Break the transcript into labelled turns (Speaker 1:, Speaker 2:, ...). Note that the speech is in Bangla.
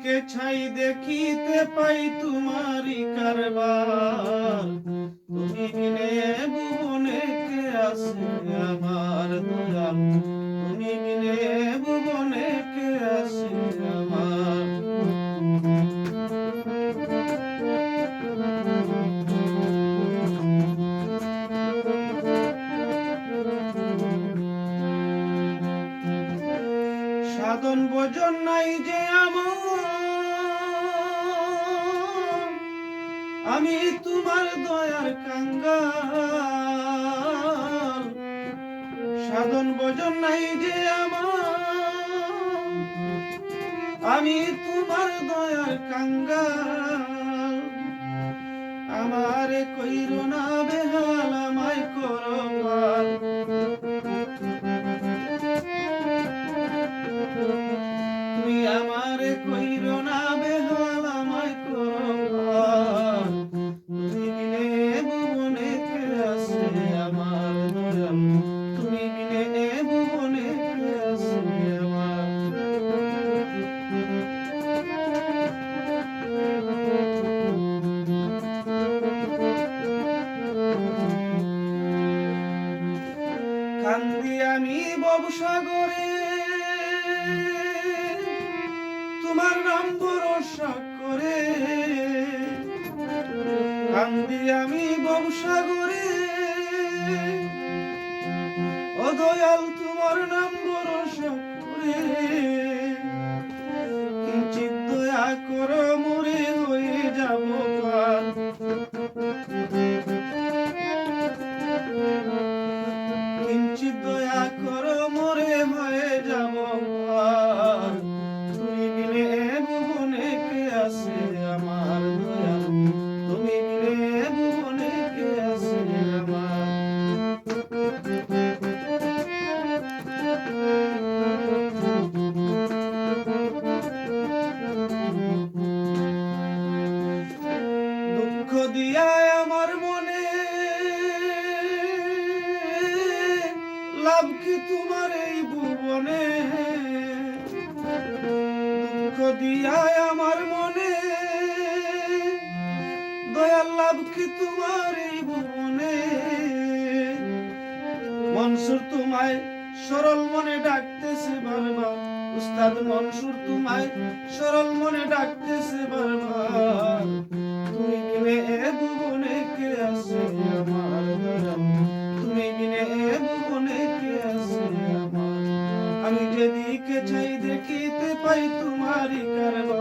Speaker 1: চারিদিকে ছাই দেখিতে পাই তোমারই কারবার। তুমি বিনে ভুবনে কে আছে আমার দয়াল তুমি বিনে ভুবনে কে আছে আমার? সাধন ভোজন নাই যে আমার আমি তোমার দয়ার কাঙ্গাল। সাধন ভোজন নাই যে আমার। আমি তোমার দয়ার কাঙ্গাল। আমারে কইরো না বেহাল। কান্দি আমি ববসাগরে। তোমার নাম ভরসা করে। কান্দি আমি ববসাগরে। ও দয়াল, তোমার নাম ভরসা করে। কিঞ্চিত দয়া করো দয়া করো, মরে হয়ে যাব। তুমি বিনে ভুবনে কে আছে আমার তুমি বিনে ভুবনে কে আছে আমার? দুঃখ দিয়া লাভ কি তোমার এই ভুবনে? দুঃখ দিয়া আমার মনে। দয়াল লাভ কি তোমার এই ভুবনে? মনসুর তোমায় সরল মনে ডাকতেছে বারবার। উস্তাদ মনসুর তোমায় সরল মনে ডাকতেছে আমি যেদিকে চাই দেখিতে পাই তোমারই কারবার।